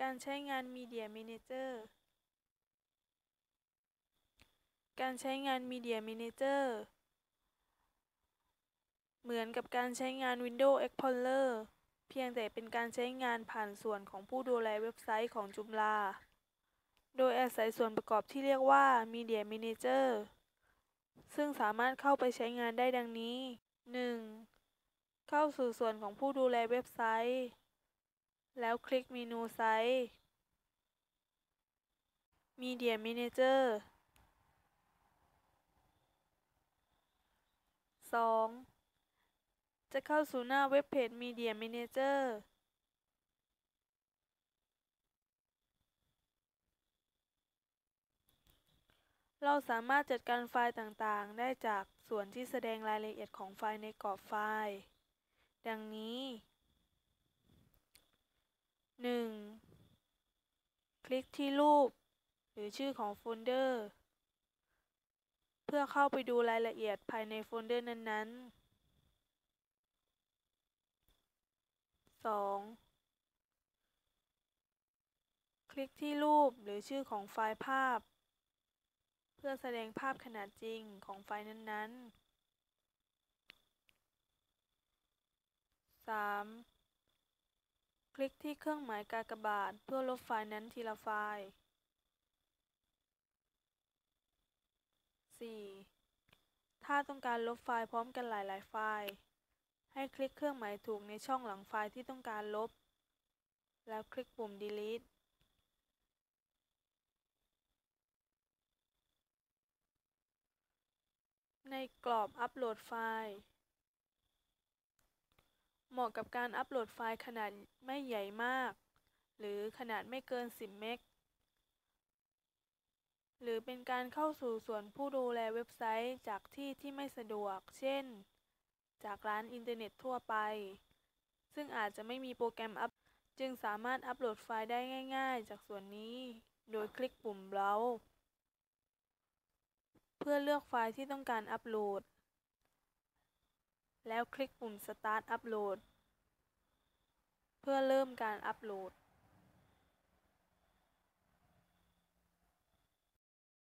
การใช้งาน Media Manager การใช้งาน Media Manager เหมือนกับการใช้งาน Windows Explorer เพียงแต่เป็นการใช้งานผ่านส่วนของผู้ดูแลเว็บไซต์ของจุมลา โดยอาศัยส่วนประกอบที่เรียกว่า Media Manager ซึ่งสามารถเข้าไปใช้งานได้ดังนี้ 1. เข้าสู่ส่วนของผู้ดูแลเว็บไซต์ แล้วคลิกเมนูไซต์ Media Manager 2. จะเข้าสู่หน้าเว็บเพจ Media Manager เราสามารถจัดการไฟล์ต่างๆ ได้จากส่วนที่แสดงรายละเอียดของไฟล์ในกรอบไฟล์ ดังนี้ 1. ค ลิกที่รูป หรือชื่อของโฟลเดอร์ เพื่อเข้าไปดูรายละเอียดภายในโฟลเดอร์นั้นๆ 2. คลิกที่รูปหรือชื่อของไฟล์ภาพ เพื่อแสดงภาพขนาดจริงของไฟล์นั้นๆ 3. คลิกที่เครื่องหมายกากบาทเพื่อลบไฟล์นั้นทีละไฟล์ 4. ถ้าต้องการลบไฟล์พร้อมกันหลาย ๆ ไฟล์ ให้คลิกเครื่องหมายถูกในช่องหลังไฟล์ที่ต้องการลบ แล้วคลิกปุ่ม delete ในกรอบอัปโหลดไฟล์ เหมาะกับการอัปโหลดไฟล์ขนาดไม่ใหญ่มาก หรือขนาดไม่เกิน 10 เมก หรือเป็นการเข้าสู่ส่วนผู้ดูแลเว็บไซต์จากที่ที่ไม่สะดวก เช่น จากร้านอินเทอร์เน็ตทั่วไป ซึ่งอาจจะไม่มีโปรแกรมอัพจึงสามารถอัปโหลดไฟล์ได้ง่ายๆ จากส่วนนี้ โดยคลิกปุ่ม Browse เพื่อเลือกไฟล์ที่ต้องการอัปโหลด แล้วคลิกปุ่ม Start Upload เพื่อเริ่มการอัปโหลด